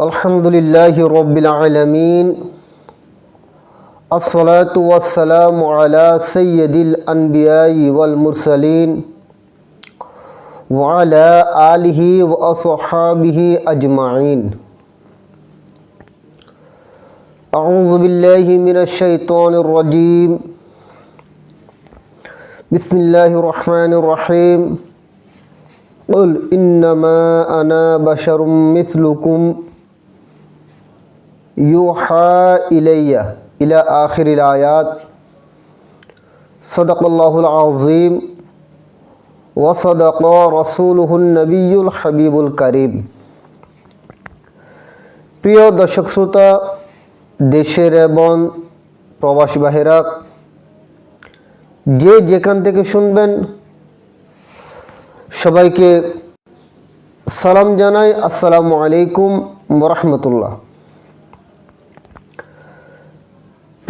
الحمد لله رب العالمين. الصلاة والسلام على سيد الأنبياء والمرسلين وعلى آله وأصحابه أجمعين. أعوذ بالله من الشيطان الرجيم. بسم الله الرحمن الرحيم. قل إنما أنا بشر مثلكم. ইউহা ইলাইয়া ইলা আখিরিল আয়াত। সদকল্লাহুল আজিম ওসদক রসুলহুল নবীল হাবিবুল করিম। প্রিয় দর্শক শ্রোতা, দেশের এবং প্রবাসী বাহেরা যে যেখান থেকে শুনবেন, সবাইকে সালাম জানাই। আসসালামু আলাইকুম বরহমতুল্লাহ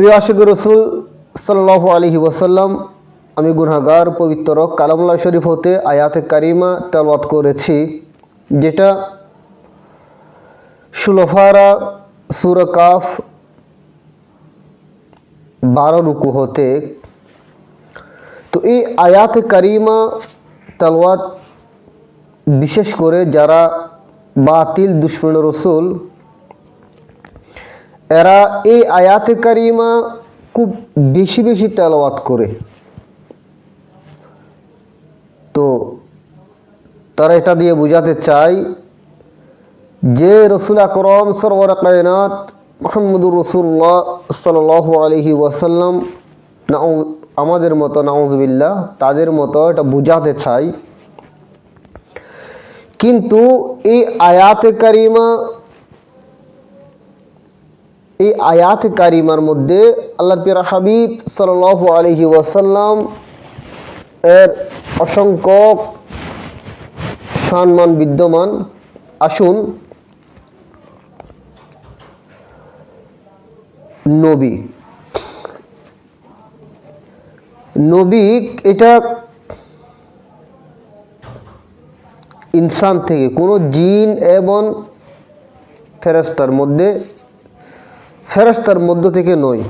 প্রিয় আশিক রসুল সাল্লাহ আলহি ওসাল্লাম আমি গুনাগার পবিত্র কালামুল্লাহ শরীফ হতে আয়াতে কারিমা তেলওয়াত করেছি, যেটা সুলফারা সুরকাফ বারো রুকু হতে। তো এই আয়াত কারিমা তালওয়াত বিশেষ করে যারা বাতিল দুশ্মন রসুল এরা এই আয়াতে কারিমা খুব বেশি বেশি তেলাওয়াত করে। তো তারা এটা দিয়ে বোঝাতে চায় যে রসুল আকরম সরবর কায়নাত মোহাম্মদুর রসুল্লাহ সাল আলহি ওয়াসাল্লাম না আমাদের মতো, নাউজবিল্লাহ, তাদের মতো এটা বুঝাতে চাই কিন্তু এই আয়াতে কারিমা এই আয়াত কারিমার মধ্যে আল্লাহ পির হাবিব সাল আলহি ওয়াসাল্লাম এর অসংখ্য সম্মান বিদ্যমান। আসুন, নবী। নবী এটা ইনসান থেকে, কোনো জিন এবং ফেরস্তার মধ্যে ফেরস্তার মধ্য থেকে নয়।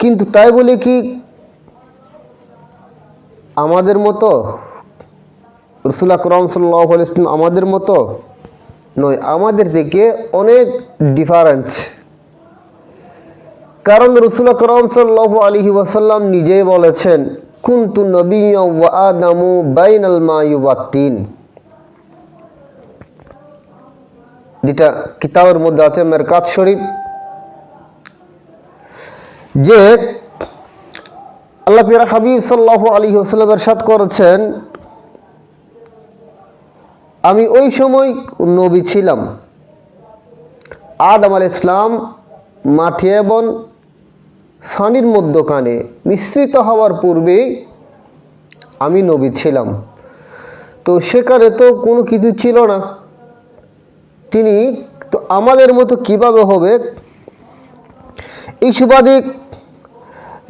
কিন্তু তাই বলে কি আমাদের মতো রসুল আকরম সাল্লাহ ইসলাম আমাদের মতো নয়, আমাদের থেকে অনেক ডিফারেন্স কারণ রসুল আকরম সাল্লাহ আলহি ওয়াসাল্লাম নিজেই বলেছেন, কুন্তু নবী আদামু বাইন আল যেটা কিতাবের মধ্যে আছে, মেরকাত শরীফ, যে আল্লাহ পিরা হাবিব সাল্লাহ আলী হোসাল্লাম এরশাদ করেছেন, আমি ওই সময় নবী ছিলাম। আদম আল ইসলাম মাঠে এবং ফানির মধ্যখানে মিশ্রিত হওয়ার পূর্বেই আমি নবী ছিলাম। তো সেখানে তো কোনো কিছু ছিল না। তিনি তো আমাদের মতো কীভাবে হবে? এই সুবাদিক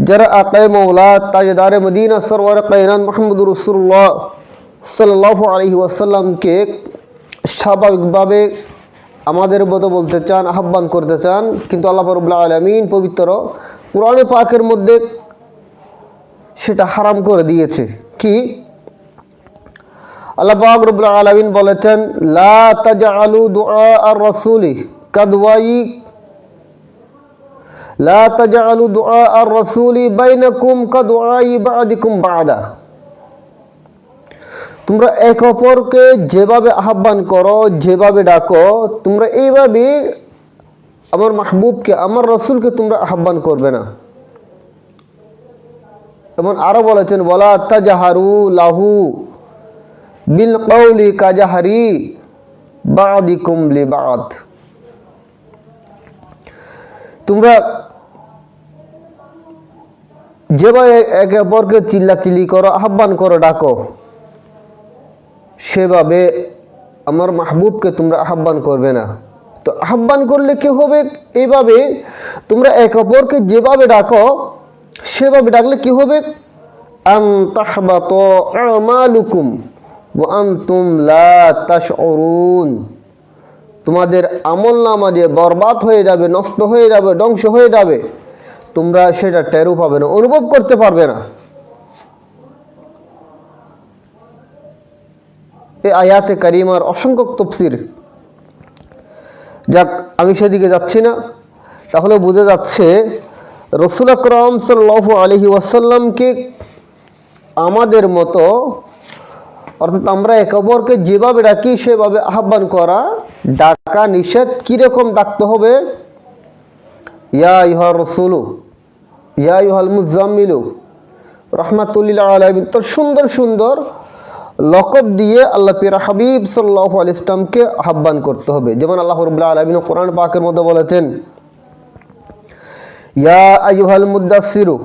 যারা আকায় মৌলা তাজদারে মদিনা সরওয়ার কায়নান মোহাম্মদুর রসুল্লাহ সাল্লাহ আলহি ওয়াসাল্লামকে স্বাভাবিকভাবে আমাদের মতো বলতে চান, আহ্বান করতে চান। কিন্তু আল্লাহ রবুল্লা আলমিন পবিত্র কোরআনে পাকের মধ্যে সেটা হারাম করে দিয়েছে। কি? আল্লাহ পাক রবুল্লা আলমিন বলেছেন, লা তাজআলু দুআ আর রাসূলি কাদওয়াই লা তাজআলু দুআ আর রাসূলি বাইনাকুম কাদওয়াই বা'দিকুম বা'দা তোমরা এক অপরকে যেভাবে আহ্বান করো, যেভাবে ডাকো, তোমরা এইভাবে আমার মাহবুবকে, আমার রসুলকে তোমরা আহ্বান করবে না। এমন আরও বলেছেন বলা তাজাহারু লাহু বিল কৌলি কাজাহারি বাদিকুম লি বাদ তোমরা যেভাবে একে অপরকে চিল্লাচিল্লি করো, আহ্বান করো, ডাকো, সেভাবে আমার মাহবুবকে তোমরা আহ্বান করবে না। তো আহ্বান করলে কি হবে? এইভাবে তোমরা এক অপরকে যেভাবে ডাকো, সেভাবে ডাকলে কি হবে? আন তাহবাত আমালুকুম। আনতুম লা তাশউরুন। তোমাদের আমল নামা যে বরবাদ হয়ে যাবে, নষ্ট হয়ে যাবে, ধ্বংস হয়ে যাবে, তোমরা সেটা টেরও পাবে না, অনুভব করতে পারবে না। এই আয়াতে কারিমার অসংখ্য তফসির। যাক, আমি সেদিকে যাচ্ছি না। তাহলে বোঝা যাচ্ছে, রসুল আকরম সাল্লাহ আলহি ওয়াসাল্লামকে আমাদের মতো অর্থাৎ আমরা একে অপরকে যেভাবে ডাকি, সেভাবে আহ্বান করা, ডাকা নিষেধ কীরকম ডাকতে হবে? ইয়া ইহা রসুলু, ইয়া ইহাল মুজাম্মিলু রহমাতুল্লাহ আলমিন। তোর সুন্দর সুন্দর লকব দিয়ে আল্লাহ পিরা হাবিব সাল্লাহ আল ইসলামকে আহ্বান করতে হবে। যেমন আল্লাহ রবুল্লাহ আলমিন কোরআন পাকের মধ্যে বলেছেন, ইয়া আয়ুহাল মুদাসিরু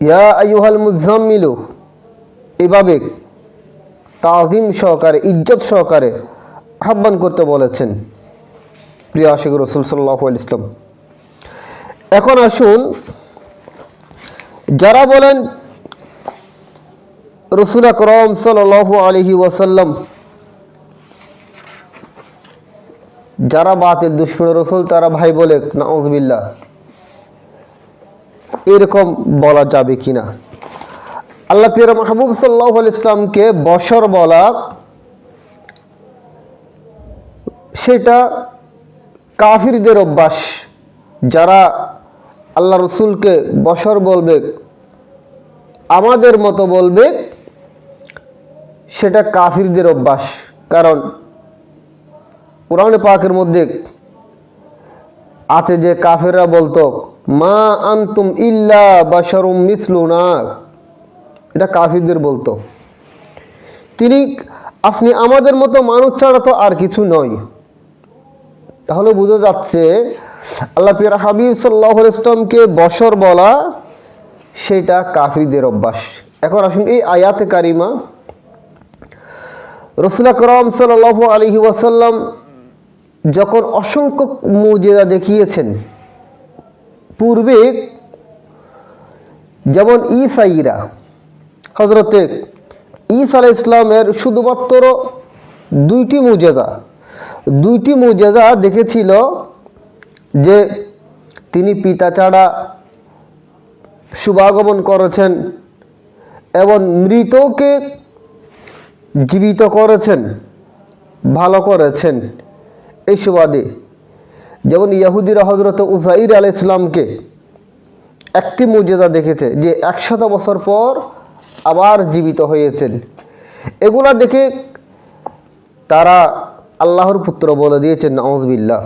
ইয়া আয়ুহাল মুজাম্মিলু এভাবে তাজিম সহকারে, ইজ্জত সহকারে আহ্বান করতে বলেছেন প্রিয় আশিক রসুল সাল্লাহ ইসলাম এখন আসুন, যারা বলেন রসুল আকরম সাল আলহি ওয়াসাল্লাম যারা বাতিল দুশ্মন রসুল, তারা ভাই বলে নাউজবিল্লা এরকম বলা যাবে কিনা? আল্লাহ পির মাহবুব সাল্লাহ ইসলামকে বসর বলা সেটা কাফিরদের অভ্যাস। যারা আল্লাহ রসুলকে বসর বলবে, আমাদের মতো বলবে, সেটা কাফিরদের অভ্যাস। কারণ কোরআন পাকের মধ্যে আছে যে কাফেররা বলতো, মা আনতুম ইল্লা বাশারুম মিসলুনা। এটা কাফিরদের বলতো। তিনি, আপনি আমাদের মতো মানুষ ছাড়া তো আর কিছু নয় তাহলে বোঝা যাচ্ছে, আল্লাহ পিয়ার হাবিব সাল্লাহ ইসলামকে বসর বলা সেটা কাফিরদের অভ্যাস। এখন আসুন এই আয়াতে কারিমা। রসুল করম সাল আলহি ওয়াসাল্লাম যখন অসংখ্য মুজেদা দেখিয়েছেন, পূর্বে যেমন ইসাইরা হজরতে ইসা আলাহ ইসলামের শুধুমাত্র দুইটি মুজেদা দুইটি মুজেদা দেখেছিল যে তিনি পিতা ছাড়া শুভাগমন করেছেন এবং মৃতকে জীবিত করেছেন, ভালো করেছেন। এই সুবাদে যেমন ইয়াহুদিরা হজরত উজাইর আল ইসলামকে একটি মর্যাদা দেখেছে যে একশত বছর পর আবার জীবিত হয়েছেন। এগুলা দেখে তারা আল্লাহর পুত্র বলে দিয়েছেন নওয়াজবিল্লা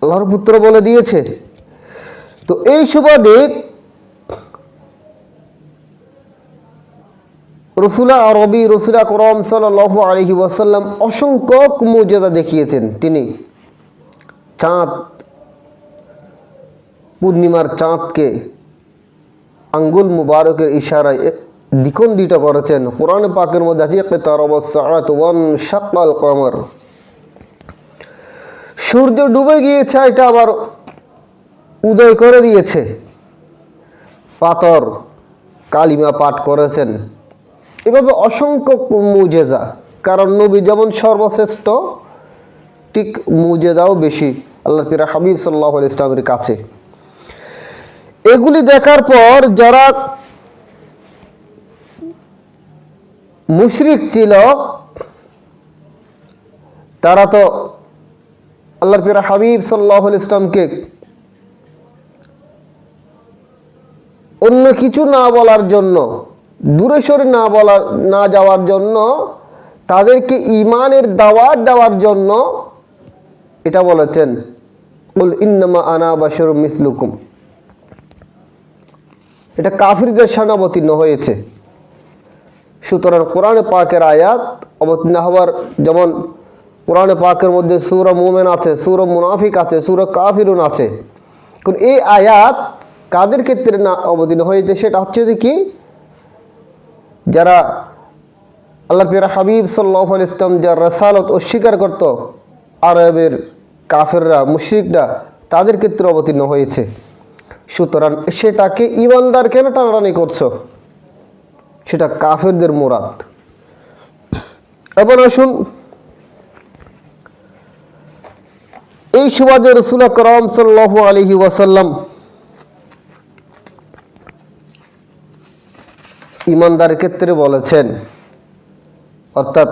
আল্লাহর পুত্র বলে দিয়েছে। তো এই সুবাদে রসুলা আরবি, রসুলা করম সাল আলহি ওয়াসাল্লাম অসংখ্য মর্যাদা দেখিয়েছেন। তিনি চাঁদ, পূর্ণিমার চাঁদকে আঙ্গুল মুবারকের ইশারায় দ্বিখণ্ডিত করেছেন। কোরআন পাকের মধ্যে কমর। সূর্য ডুবে গিয়েছে, এটা আবার উদয় করে দিয়েছে। পাথর কালিমা পাঠ করেছেন। এভাবে অসংখ্য মুজেজা, কারণ নবী যেমন সর্বশ্রেষ্ঠ, ঠিক মুজেদাও বেশি। আল্লাহ পিরা হাবিব সাল্লাহ ইসলামের কাছে। এগুলি দেখার পর যারা মুশরিক ছিল, তারা তো আল্লাহ পিরা হাবিব সাল্লাহ ইসলামকে অন্য কিছু না বলার জন্য, দূরে সরে না বলার, না যাওয়ার জন্য, তাদেরকে ইমানের দাওয়াত দেওয়ার জন্য এটা বলেছেন বল ইন্নামা আনা বাসর মিসলুকুম। এটা কাফিরদের সামনে অবতীর্ণ হয়েছে। সুতরাং কোরআনে পাকের আয়াত অবতীর্ণ হওয়ার যেমন কোরআনে পাকের মধ্যে সুর মোমেন আছে, সুর মুনাফিক আছে, সুর কাফিরুন আছে। কিন্তু এই আয়াত কাদের ক্ষেত্রে না অবতীর্ণ হয়েছে সেটা হচ্ছে যে কি? যারা আল্লাহ পিরা হাবিব সাল্লাহ ইসলাম যার রসালত অস্বীকার করত আরবের কাফেররা, মুশ্রিকরা, তাদের ক্ষেত্রে অবতীর্ণ হয়েছে। সুতরাং সেটাকে ইমানদার কেন টানাটানি করছ? সেটা কাফেরদের মোরাদ। এবার আসুন, এই সুবাদে রসুল করম সাল্লাহ আলহি ওয়াসাল্লাম ইমানদারের ক্ষেত্রে বলেছেন, অর্থাৎ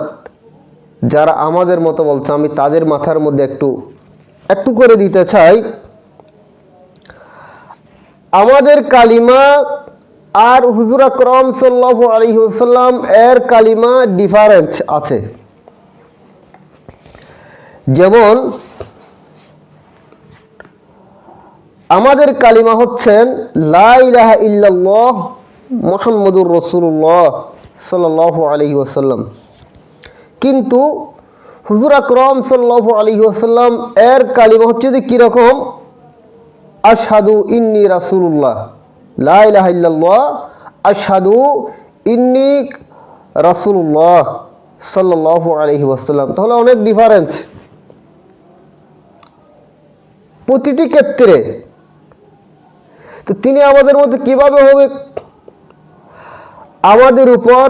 যারা আমাদের মতো বলছে, আমি তাদের মাথার মধ্যে একটু একটু করে দিতে চাই আমাদের কালিমা আর হুজুর আকরম সাল্লাহ আলহিহাল্লাম এর কালিমা ডিফারেন্স আছে। যেমন, আমাদের কালিমা হচ্ছেন লাইলাহা ইল্লাল্লাহ মোহাম্মদুর রসুল্লাহ সাল্লাহ আলহি ওসাল্লাম কিন্তু হুজুর আকরম সাল্লাহ আলহি ওসাল্লাম এর কালিমা হচ্ছে যে কীরকম? আশহাদু ইন্নি রাসুল্লাহ ইল্লাল্লাহ, আশহাদু ইন্নি রাসুল্লাহ সাল্লাহ আলহি ওসাল্লাম তাহলে অনেক ডিফারেন্স প্রতিটি ক্ষেত্রে। তো তিনি আমাদের মধ্যে কীভাবে হবে? আমাদের উপর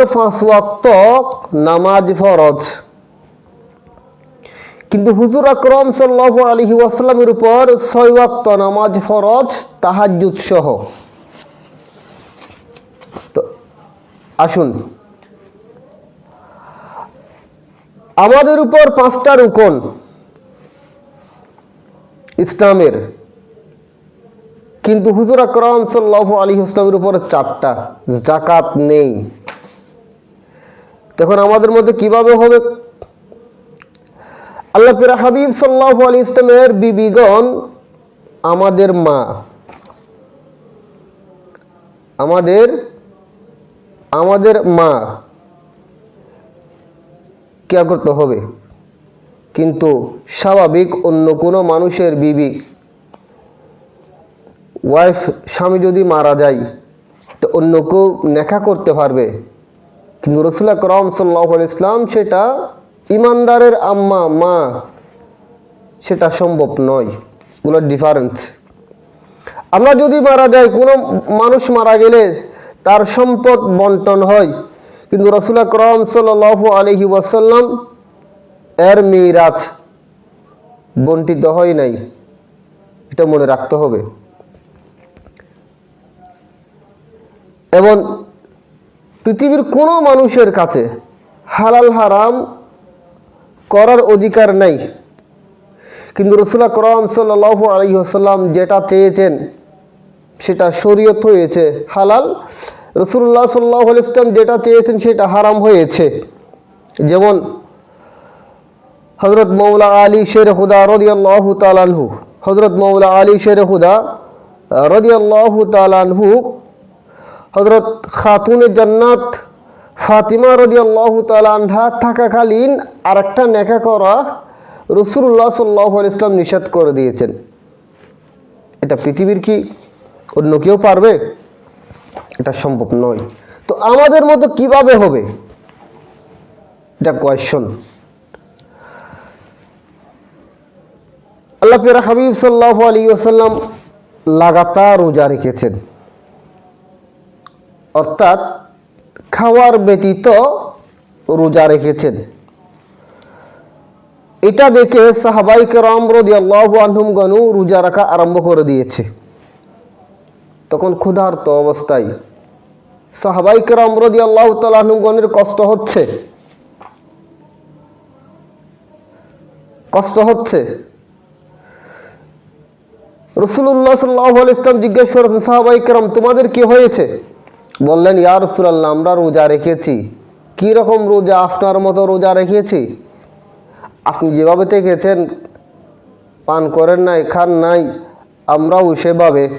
ওয়াক্ত নামাজ ফরজ। কিন্তু হুজুর আকরম সাল্লাহ আলহি ওয়াসাল্লামের উপর ওয়াক্ত নামাজ ফরজ তাহাজুদ সহ। তো আসুন। আমাদের উপর পাঁচটা রুকন ইসলামের, কিন্তু হুজুর আকরম সাল্লাহ আলী ইসলামের উপর চারটা জাকাত নেই। তখন আমাদের মধ্যে কীভাবে হবে? আল্লাহ পিরা হাবিব সাল্লাহ আলী ইসলামের বিবিগণ, আমাদের মা, আমাদের আমাদের মা কেয়া করতে হবে। কিন্তু স্বাভাবিক অন্য কোনো মানুষের বিবি, ওয়াইফ, স্বামী যদি মারা যায়, তো অন্য কেউ নেখা করতে পারবে। কিন্তু রসুল্লাহ করম সাল্লাহ ইসলাম সেটা ইমানদারের আম্মা, মা, সেটা সম্ভব নয়। এগুলো ডিফারেন্স আমরা যদি মারা যাই, কোনো মানুষ মারা গেলে তার সম্পদ বন্টন হয়। কিন্তু রসুল্লাহ করম সাল্লাহ আলহি ওয়াসাল্লাম এর মিরাজ বন্টিত হয় নাই। এটা মনে রাখতে হবে। এবং পৃথিবীর কোনো মানুষের কাছে হালাল, হারাম করার অধিকার নাই। কিন্তু রসুল্লাহ করম সাল্লাহ আলহিহাসাল্লাম যেটা চেয়েছেন, সেটা শরীয়ত হয়েছে, হালাল। রসুল্লাহ সাল্লাহ ইসলাম যেটা চেয়েছেন, সেটা হারাম হয়েছে। যেমন হজরত মৌলা আলী শের হুদা রদিয়াল্লাহু তালানহু হজরত মৌলা আলী শের হুদা রদিয়াল্লাহু তালানহু হজরত খাতুনে জান্নাত ফাতিমা রদি আল্লাহ তালাহা থাকাকালীন আর একটা নেখা করা রসুল্লাহ সাল্লাহ ইসলাম নিষেধ করে দিয়েছেন। এটা পৃথিবীর কি অন্য কেউ পারবে? এটা সম্ভব নয়। তো আমাদের মতো কীভাবে হবে? এটা কোয়েশন আল্লাহ পেরা হাবিব সাল্লাহ আলী ওসাল্লাম লাগাতার রোজা রেখেছেন। অর্থাৎ ব্যতীত রোজা রেখেছেন। এটা দেখে সাহাবাই কেরাম রদি আল্লাহ আনহুম গনু রোজা রাখা আরম্ভ করে দিয়েছে। তখন ক্ষুধার্ত অবস্থায় সাহাবাই কেরাম রদি আল্লাহ তালাহনুম কষ্ট হচ্ছে। কষ্ট হচ্ছে। রসুল্লাহ সাল্লাহ ইসলাম জিজ্ঞেস করেছেন, সাহাবাই কেরাম, তোমাদের কি হয়েছে? বললেন, ইয়া রসুলাল্লাহ, আমরা রোজা রেখেছি। কি রকম রোজা? আপনার মতো রোজা রেখেছি? আপনি যেভাবে দেখেছেন পান করেন নাই, খান নাই, আমরাও সেভাবে।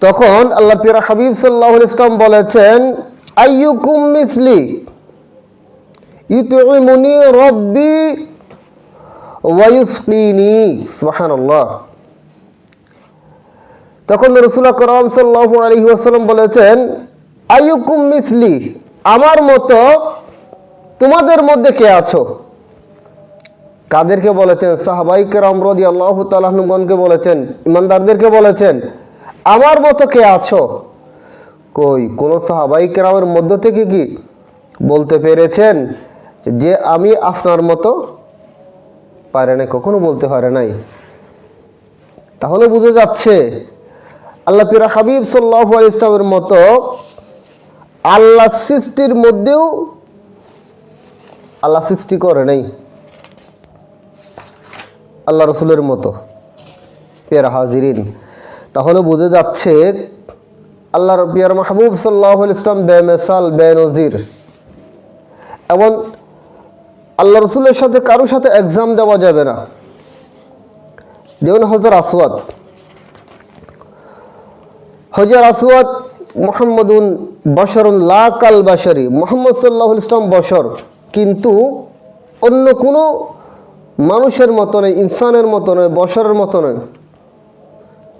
তখন আল্লাহ পিরা হাবিব সাল্লাহ ইসলাম বলেছেন, আইয়ুকুম মিসলি ইউতুইমুনি রব্বি ওয়ায়ুসকিনি সুবহানাল্লাহ। তখন রসুল্লাহ করম সাল্লাহ আলহি আসাল্লাম বলেছেন আয়ুকুম মিসলি, আমার মতো তোমাদের মধ্যে কে আছো? কাদেরকে বলেছেন? সাহাবাই কেরাম রদি আল্লাহ তালাহনুগণকে বলেছেন, ইমানদারদেরকে বলেছেন, আমার মতো কে আছো? কই, কোন সাহাবাই কেরামের মধ্য থেকে কি বলতে পেরেছেন যে আমি আপনার মতো? পারে না কখনো বলতে পারে নাই। তাহলে বুঝে যাচ্ছে আল্লাহ পিরা হাবিব সাল্লাহ ইসলামের মতো আল্লাহ সৃষ্টির মধ্যেও আল্লাহ সৃষ্টি করে নাই। আল্লাহ রসুলের মতো। পেয়ারা হাজিরিন। তাহলে বুঝে যাচ্ছে আল্লাহর পিয়ার মাহবুব সাল্লাহ ইসলাম বে মেসাল বে নজির এবং আল্লাহ রসুলের সাথে কারোর সাথে এক্সাম দেওয়া যাবে না। যেমন হজর আসওয়াদ। হজর আসওয়াদ মোহাম্মদুন বশরুন লা কাল বাশারি। মোহাম্মদ সাল্লাহ ইসলাম বসর কিন্তু অন্য কোনো মানুষের মতো নয়, ইনসানের মতো নয়, বশরের মতো নয়।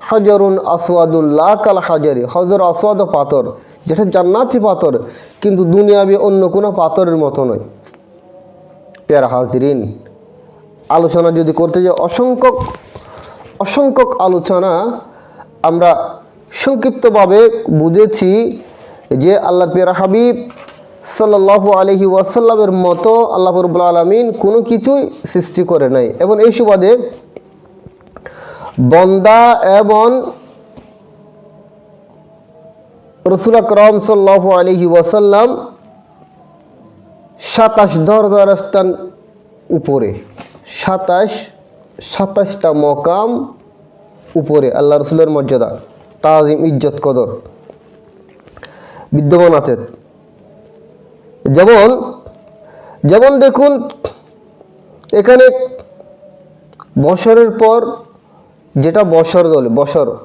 হজরুন আসওয়াদুল লা কাল হাজারি। হজর আসওয়াদ পাথর, যেটা জান্নাতি পাথর, কিন্তু দুনিয়াবি অন্য কোনো পাথরের মতো নয়। পেয়ারা হাজরিন, আলোচনা যদি করতে যাই অসংখ্য অসংখ্যক আলোচনা আমরা সংক্ষিপ্তভাবে বুঝেছি যে আল্লাহ পেয়ারা হাবিব সাল্লাল্লাহু আলহি ওয়াসাল্লামের মতো আল্লাহ রবুল আলমিন কোনো কিছুই সৃষ্টি করে নাই। এবং এই সুবাদে বন্দা এবং রসুল আকরম সাল্লাহ আলহি ওয়াসাল্লাম সাতাশ দরজার স্থান উপরে, সাতাশ, সাতাশটা মকাম উপরে, আল্লাহ রসুলের মর্যাদা। তাজিম ইজ্জত কদর। বিদ্যমান আছে। যেমন যেমন দেখুন, এখানে বছরের পর যেটা বছর দলে বছর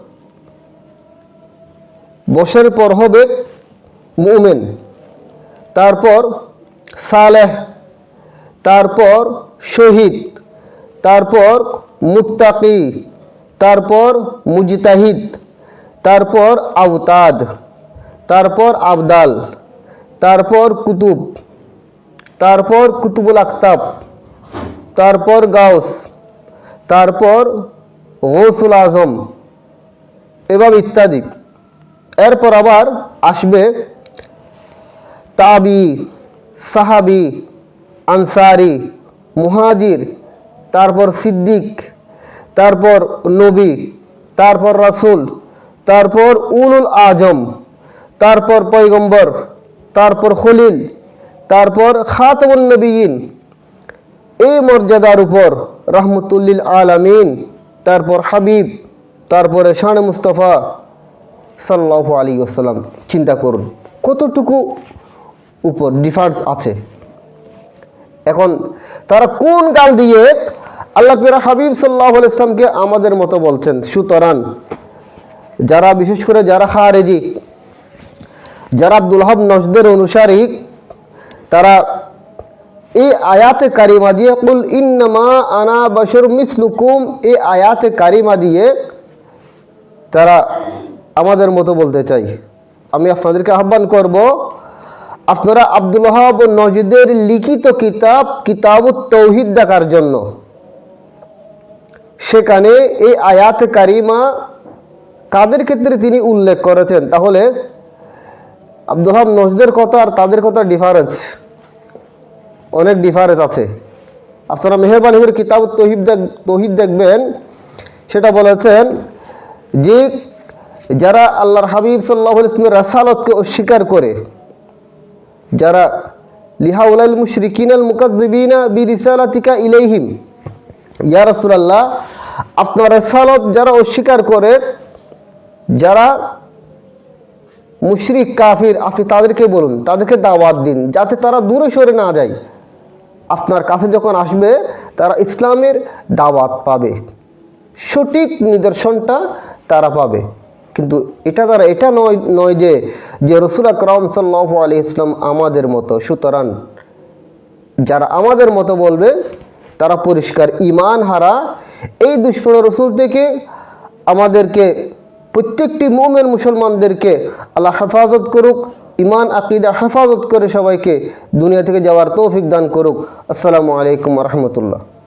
বছরের পর হবে মুমেন। তারপর সালেহ। তারপর শহীদ। তারপর মুত্তাকি তারপর মুজতাহিদ। তারপর আওতাদ, তারপর আবদাল, তারপর কুতুব, তারপর কুতুবুল আক্তাব, তারপর গাউস, তারপর গৌসুল আজম এভাবে ইত্যাদি। এরপর আবার আসবে তাবি, সাহাবি, আনসারি, মুহাজির, তারপর সিদ্দিক, তারপর নবী, তারপর রাসূল তারপর উলুল আজম, তারপর পয়গম্বর, তারপর খলিল, তারপর খাতমুন নবীন। এই মর্যাদার উপর রহমতুল্লিল আলামিন, তারপর হাবিব, তারপরে শান মুস্তফা সাল্লাহ আলী আসসালাম চিন্তা করুন, কতটুকু উপর ডিফারেন্স আছে? এখন তারা কোন গাল দিয়ে আল্লাহ হাবিব সাল্লাহ ইসলামকে আমাদের মতো বলছেন? সুতরাং যারা, বিশেষ করে যারা খারেজি, যারা আব্দুল হাব নজদের অনুসারী, তারা এই আয়াতে কারিমা দিয়ে কুল ইন্নামা আনা বশর মিসলুকুম, এই আয়াতে কারিমা দিয়ে তারা আমাদের মতো বলতে চাই। আমি আপনাদেরকে আহ্বান করব, আপনারা আব্দুল হাব নজিদের লিখিত কিতাব কিতাব তৌহিদ দেখার জন্য। সেখানে এই আয়াত কারিমা কাদের ক্ষেত্রে তিনি উল্লেখ করেছেন? তাহলে আব্দুল হাব নজদের কথা আর তাদের কথা ডিফারেন্স অনেক ডিফারেন্স আছে। আপনারা মেহরবানি করে কিতাব তহিদ তহিদ দেখবেন, সেটা বলেছেন যে যারা আল্লাহর হাবিব সাল্লাহ ইসলামের রাসালতকে অস্বীকার করে, যারা লিহা লিহাউলাল মুশরিকিনাল মুকাদ্দিবিনা বি রিসালাতিকা ইলাইহিম, ইয়া রাসূলুল্লাহ, আপনার রাসালত যারা অস্বীকার করে যারা মুশরিক, কাফির, আপনি তাদেরকে বলুন, তাদেরকে দাওয়াত দিন, যাতে তারা দূরে সরে না যায়। আপনার কাছে যখন আসবে, তারা ইসলামের দাওয়াত পাবে। সঠিক নিদর্শনটা তারা পাবে। কিন্তু এটা তারা, এটা নয় নয় যে যে রসুল আকরম সাল্লাহ আলী ইসলাম আমাদের মতো, সুতরাং যারা আমাদের মতো বলবে, তারা পরিষ্কার ইমান হারা। এই দুষ্প্র রসুল থেকে আমাদেরকে প্রত্যেকটি মোমের মুসলমানদেরকে আল্লাহ হেফাজত করুক ইমান আকিদা হেফাজত করে সবাইকে দুনিয়া থেকে যাওয়ার তৌফিক দান করুক। আসসালামু আলাইকুম রহমতুল্লাহ।